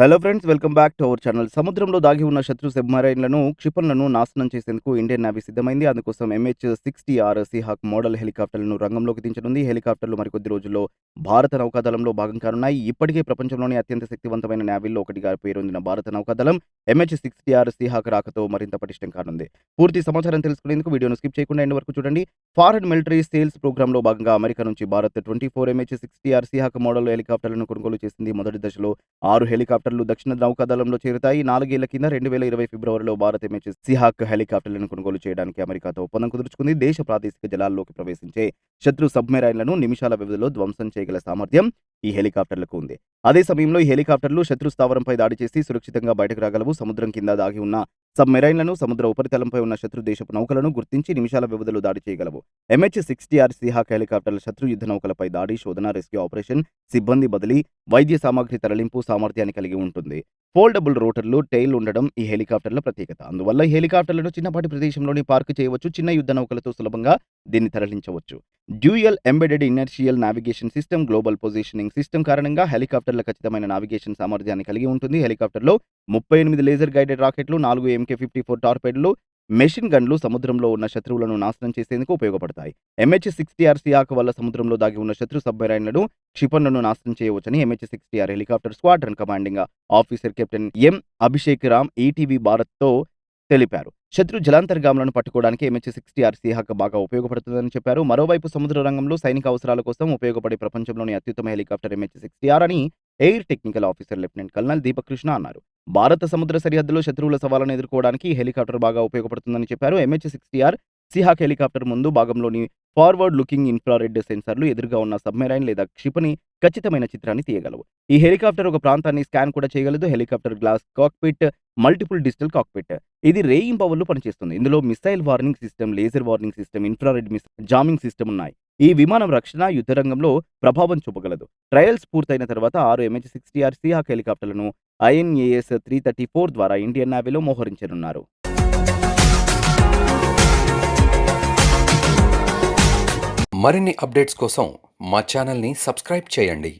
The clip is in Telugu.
Hello friends welcome back to our channel సముద్రంలో దాగి ఉన్న శత్రు సెబ్మరైన్లను క్షిపణులను నాశనం చేసేందుకు ఇండియన్ నేవీ సిద్ధమైంది. అందుకోసం MH sixty R Seahawk model హెలికాప్టర్లను రంగంలోకి దించనుంది. హెలికాప్టర్లు మరికొద్ది రోజుల్లో భారత నౌకాదళంలో భాగం కానున్నాయి. ఇప్పటికే ప్రపంచంలోని అత్యంత శక్తివంతమైన నేవీల్లో ఒకటిగా పేరొందిన భారత నౌకాదళం ఎంహెచ్ సిక్స్టీ ఆర్ సిహాక్ రాకతో మరింత పటిష్టం కానుంది. పూర్తి సమాచారం తెలుసుకునేందుకు వీడియోను స్కిప్ చేయకుండా ఎండ్ వరకు చూడండి. ఫారెన్ మిలిటరీ సేల్స్ ప్రోగ్రాంలో భాగంగా అమెరికా నుంచి Bharat twenty four MH sixty R Seahawk model హెలికాప్టర్లను కొనుగోలు చేసింది మొదటి దశలో ఆరు హెలికాప్టర్ హెలికాప్టర్లు దక్షిణ నౌకాదళంలో చేరుతాయి. నాలుగేళ్ళ కింద రెండు వేల ఇరవై ఫిబ్రవరిలో భారత్ ఎంహెచ్ సిహాక్ హెలికాప్టర్లను కొనుగోలు చేయడానికి అమెరికాతో ఒప్పందం కుదుర్చుకుంది. దేశ ప్రాదేశిక జలాల్లోకి ప్రవేశించే శత్రు సబ్మెరైన్లను నిమిషాల వ్యవధిలో ధ్వంసం చేయగల సామర్థ్యం ఈ హెలికాప్టర్లకు ఉంది. అదే సమయంలో ఈ హెలికాప్టర్లు శత్రు స్థావరంపై దాడి చేసి సురక్షితంగా బయటకు రాగలవు. సముద్రం కింద దాగి ఉన్న సబ్మెరైన్లను సముద్ర ఉపరితలంపై ఉన్న శత్రు దేశపు నౌకలను గుర్తించి నిమిషాల వ్యవధిలో దాడి చేయగలవు. ఎంహెచ్ సిక్స్టీ ఆర్ సిహాక్ హెలికాప్టర్ల శత్రు యుద్ధ నౌకలపై దాడి శోధన రెస్క్యూ ఆపరేషన్ సిబ్బంది బదిలీ వైద్య సామాగ్రి తరలింపు సామర్థ్యాన్ని కలిగి ఉంటుంది. ఫోల్డబుల్ రోటర్లు టైల్ ఉండడం ఈ హెలికాప్టర్ల ప్రత్యేకత. అందువల్ల ఈ హెలికాప్టర్లను చిన్నపాటి ప్రదేశంలోని పార్క్ చేయవచ్చు చిన్న యుద్ధ నౌకలతో సులభంగా దీన్ని తరలించవచ్చు. Dual embedded inertial navigation system global positioning system కారణంగా హెలికాప్టర్ల ఖచ్చితమైన నావిగేషన్ సామర్థ్యాన్ని కలిగి ఉంటుంది. హెలికాప్టర్లో ముప్పై ఎనిమిది లేజర్ గైడెడ్ రాకెట్లు నాలుగు ఎంకే ఫిఫ్టీ ఫోర్ టార్పెడ్లు మెషిన్ గన్లు సముద్రంలో ఉన్న శత్రువులను నాశనం చేసేందుకు ఉపయోగపడతాయి. ఎంహెచ్ సిక్స్టీ ఆర్ సియాక్ వల్ల సముద్రంలో దాగి ఉన్న శత్రు సబ్మెరైన్లను క్షిపణులను నాశనం చేయవచ్చని MH sixty R helicopter squadron commanding officer captain M. Abhishek Ram ETV భారత్తో తెలిపారు. శత్రు జలాంతర్గాములను పట్టుకోవడానికి ఎంహెచ్ సిక్స్టీ ఆర్ సిహాక్ బాగా ఉపయోగపడుతుందని చెప్పారు. మరోవైపు సముద్ర రంగంలో సైనిక అవసరాల కోసం ఉపయోగపడే ప్రపంచంలోని అత్యుత్తమ హెలికాప్టర్ ఎంహెచ్ సిక్స్టీ ఆర్ అని air technical officer lieutenant colonel Deepak Krishna అన్నారు. భారత సముద్ర సరిహద్దులో శత్రువుల సవాలను ఎదుర్కోవడానికి హెలికాప్టర్ బాగా ఉపయోగపడుతుందని చెప్పారు. ఎంహెచ్ సిక్స్టీఆర్ సిహాక్ హెలికాప్టర్ ముందు భాగంలోని ఫార్వర్డ్ లుకింగ్ ఇన్ఫ్రారెడ్ సెన్సార్లు ఎదురుగా ఉన్న సబ్మెరైన్ లేదా క్షిపణి ఖచ్చితమైన చిత్రాన్ని తీయగలవు. ఈ హెలికాప్టర్ ఒక ప్రాంతాన్ని స్కాన్ కూడా చేయగలదు. Helicopter glass cockpit multiple digital cockpit ఇది రేయింగ్ పవర్లు పనిచేస్తుంది. ఇందులో missile warning system laser warning system infrared miss jamming system ఉన్నాయి. ఈ విమానం రక్షణ యుద్ధ రంగంలో ప్రభావం చూపగలదు. ట్రయల్స్ పూర్తయిన తర్వాత ఆరు ఎంహెచ్ సిక్స్టీ ఆర్ సిహాక్ హెలికాప్టర్లను ఐఎన్ఏఎస్ త్రీ థర్టీ ఫోర్ ద్వారా ఇండియన్ నేవీలో మోహరించనున్నారు. మరిన్ని అప్డేట్స్ కోసం మా ఛానల్ని సబ్స్క్రైబ్ చేయండి.